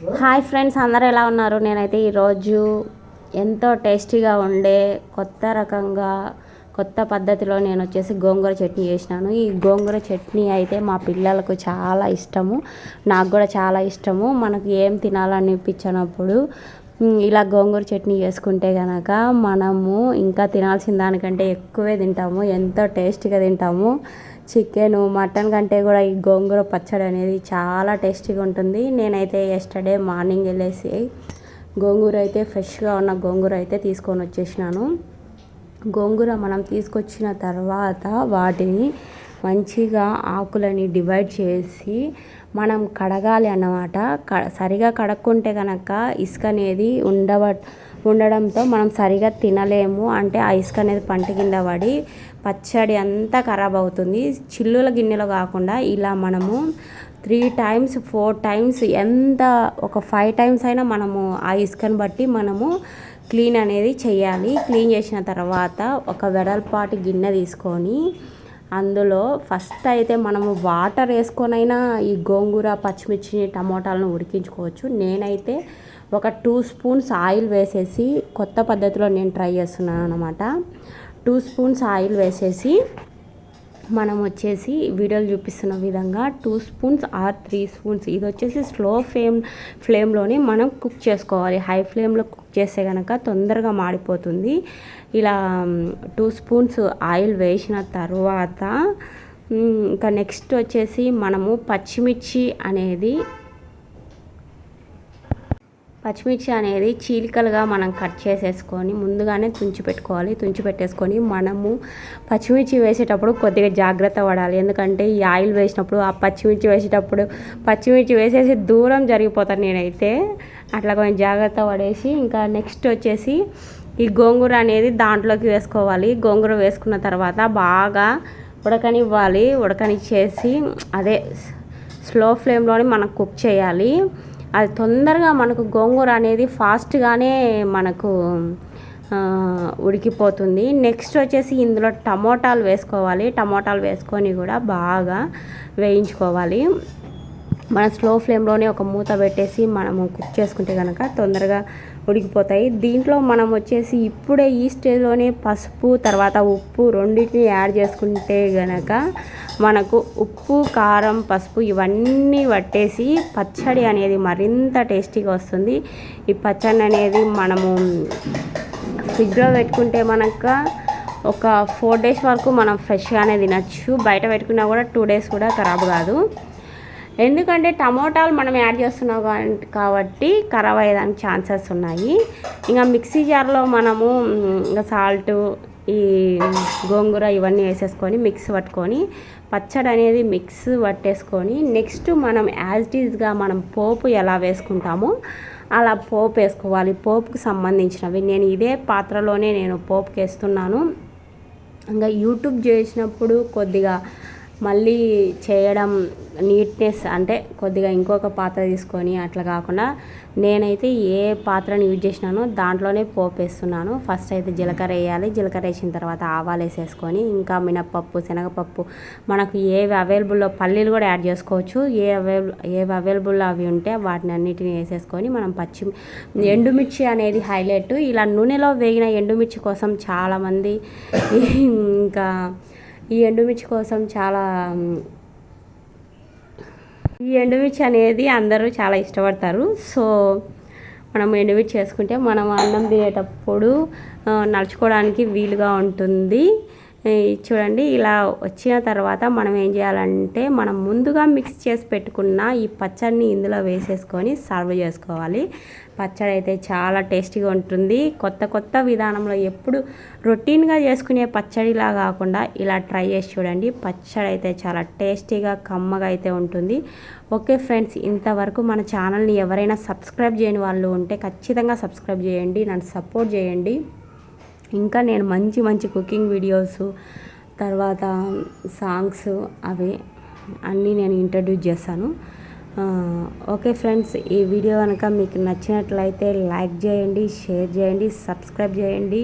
Hi friends అందరు ఎలా ఉన్నారు? నేనైతే ఈరోజు ఎంతో టేస్టీగా ఉండే కొత్త రకంగా కొత్త పద్ధతిలో నేను వచ్చేసి గోంగూర చట్నీ చేసినాను. ఈ గోంగూర చట్నీ అయితే మా పిల్లలకు చాలా ఇష్టము. నాకు కూడా చాలా ఇష్టము. మనకు ఏం తినాలనిపించినప్పుడు ఇలా గోంగూర చట్నీ చేసుకుంటే కనుక మనము ఇంకా తినాల్సిన దానికంటే ఎక్కువే తింటాము. ఎంతో టేస్టీగా తింటాము. చికెన్ మటన్ కంటే కూడా ఈ గోంగూర పచ్చడి అనేది చాలా టేస్టీగా ఉంటుంది. నేనైతే ఎస్టర్డే మార్నింగ్ వెళ్ళేసి గోంగూర అయితే ఫ్రెష్గా ఉన్న గోంగూర అయితే తీసుకొని వచ్చేసినాను. గోంగూర మనం తీసుకొచ్చిన తర్వాత వాటిని మంచిగా ఆకులని డివైడ్ చేసి మనం కడగాలి అన్నమాట. క సరిగా కడక్కుంటే కనుక ఇసుక అనేది ఉండవ ఉండడంతో మనం సరిగా తినలేము. అంటే ఆ ఇసుక అనేది పంట కింద పడి పచ్చడి అంతా ఖరాబ్ అవుతుంది. చిల్లుల గిన్నెలో కాకుండా ఇలా మనము త్రీ టైమ్స్ ఫోర్ టైమ్స్ ఎంత ఒక ఫైవ్ టైమ్స్ అయినా మనము ఆ ఇసుకను బట్టి మనము క్లీన్ అనేది చేయాలి. క్లీన్ చేసిన తర్వాత ఒక వెడల్పాటి గిన్నె తీసుకొని అందులో ఫస్ట్ అయితే మనము వాటర్ వేసుకొనైనా ఈ గోంగూర పచ్చిమిర్చి టమోటాలను ఉడికించుకోవచ్చు. నేనైతే ఒక టూ స్పూన్స్ ఆయిల్ వేసేసి కొత్త పద్ధతిలో నేను ట్రై చేస్తున్నాను అనమాట టూ స్పూన్స్ ఆయిల్ వేసేసి మనం వచ్చేసి వీడియోలు చూపిస్తున్న విధంగా two spoons or three spoons ఇది వచ్చేసి స్లో ఫ్లేమ్ ఫ్లేమ్లోనే మనం కుక్ చేసుకోవాలి. హై ఫ్లేమ్లో కుక్ చేస్తే కనుక తొందరగా మాడిపోతుంది. ఇలా టూ స్పూన్స్ ఆయిల్ వేసిన తర్వాత ఇంకా నెక్స్ట్ వచ్చేసి మనము పచ్చిమిర్చి అనేది పచ్చిమిర్చి అనేది చీలికలుగా మనం కట్ చేసేసుకొని ముందుగానే తుంచి పెట్టుకోవాలి. తుంచి పెట్టేసుకొని మనము పచ్చిమిర్చి వేసేటప్పుడు కొద్దిగా జాగ్రత్త పడాలి. ఎందుకంటే ఈ ఆయిల్ వేసినప్పుడు ఆ పచ్చిమిర్చి వేసేటప్పుడు పచ్చిమిర్చి వేసేసి దూరం జరిగిపోతాను నేనైతే. అట్లా కొంచెం జాగ్రత్త పడేసి ఇంకా నెక్స్ట్ వచ్చేసి ఈ గోంగూర అనేది దాంట్లోకి వేసుకోవాలి. గోంగూర వేసుకున్న తర్వాత బాగా ఉడకనివ్వాలి. ఉడకనిచ్చేసి అదే స్లో ఫ్లేమ్లోనే మనం కుక్ చేయాలి. అది తొందరగా మనకు గోంగూర అనేది ఫాస్ట్గానే మనకు ఉడికిపోతుంది. నెక్స్ట్ వచ్చేసి ఇందులో టమోటాలు వేసుకోవాలి. టమోటాలు వేసుకొని కూడా బాగా వేయించుకోవాలి. మన స్లో ఫ్లేమ్లోనే ఒక మూత పెట్టేసి మనము కుక్ చేసుకుంటే కనుక తొందరగా ఉడికిపోతాయి. దీంట్లో మనం వచ్చేసి ఇప్పుడే ఈ స్టేజ్లోనే పసుపు తర్వాత ఉప్పు రెండింటిని యాడ్ చేసుకుంటే గనక మనకు ఉప్పు కారం పసుపు ఇవన్నీ పట్టేసి పచ్చడి అనేది మరింత టేస్టీగా వస్తుంది. ఈ పచ్చడి అనేది మనము ఫ్రిడ్జ్లో పెట్టుకుంటే మనక ఒక ఫోర్ డేస్ వరకు మనం ఫ్రెష్గానే తినచ్చు. బయట పెట్టుకున్నా కూడా టూ డేస్ కూడా ఖరాబ్ కాదు. ఎందుకంటే టమోటాలు మనం యాడ్ చేస్తున్నాం కాబట్టి ఖరాబ్ అయ్యేదానికి ఛాన్సెస్ ఉన్నాయి. ఇంకా మిక్సీ జార్లో మనము ఇంకా సాల్ట్ ఈ గోంగూర ఇవన్నీ వేసేసుకొని మిక్స్ పట్టుకొని పచ్చడి అనేది మిక్స్ పట్టేసుకొని నెక్స్ట్ మనం యాజ్ ఇట్ ఈజ్గా మనం పోపు ఎలా వేసుకుంటామో అలా పోపు వేసుకోవాలి. పోపుకు సంబంధించినవి. నేను ఇదే పాత్రలోనే నేను పోపుకి వేస్తున్నాను ఇంకా యూట్యూబ్ చేసినప్పుడు కొద్దిగా మళ్ళీ చేయడం నీట్నెస్ అంటే కొద్దిగా ఇంకొక పాత్ర తీసుకొని అట్లా కాకుండా నేనైతే ఏ పాత్రను యూజ్ చేసినానో దాంట్లోనే పోపు వేస్తున్నాను ఫస్ట్ అయితే జీలకర్ర వేయాలి. జీలకర్ర వేసిన తర్వాత ఆవాలు వేసేసుకొని ఇంకా మినప్పప్పు శనగపప్పు మనకు ఏవి అవైలబుల్లో పల్లీలు కూడా యాడ్ చేసుకోవచ్చు. ఏ అవైలబుల్ ఏవి అవైలబుల్ అవి ఉంటే వాటిని అన్నిటిని వేసేసుకొని మనం పచ్చి ఎండుమిర్చి అనేది హైలైట్ ఇలా నూనెలో వేగిన ఎండుమిర్చి కోసం చాలామంది ఇంకా ఈ ఎండుమిర్చి కోసం చాలా ఈ ఎండుమిర్చి అనేది అందరూ చాలా ఇష్టపడతారు. సో మనం ఎండుమిర్చి చేసుకుంటే మనం అన్నం తినేటప్పుడు నడుచుకోవడానికి వీలుగా ఉంటుంది. చూడండి ఇలా వచ్చిన తర్వాత మనం ఏం చేయాలంటే మనం ముందుగా మిక్స్ చేసి పెట్టుకున్న ఈ పచ్చడిని ఇందులో వేసేసుకొని సర్వ్ చేసుకోవాలి. పచ్చడి అయితే చాలా టేస్టీగా ఉంటుంది. కొత్త కొత్త విధానంలో ఎప్పుడు రొటీన్గా చేసుకునే పచ్చడిలా కాకుండా ఇలా ట్రై చేసి చూడండి పచ్చడి అయితే చాలా టేస్టీగా కమ్మగా అయితే ఉంటుంది. ఓకే ఫ్రెండ్స్ ఇంతవరకు మన ఛానల్ని ఎవరైనా సబ్స్క్రైబ్ చేయని వాళ్ళు ఉంటే ఖచ్చితంగా సబ్స్క్రైబ్ చేయండి. నన్ను సపోర్ట్ చేయండి. ఇంకా నేను మంచి మంచి కుకింగ్ వీడియోస్ తర్వాత సాంగ్స్ అవి అన్నీ నేను ఇంట్రడ్యూస్ చేస్తాను ఓకే ఫ్రెండ్స్ ఈ వీడియో కనుక మీకు నచ్చినట్లయితే లైక్ చేయండి షేర్ చేయండి సబ్స్క్రైబ్ చేయండి.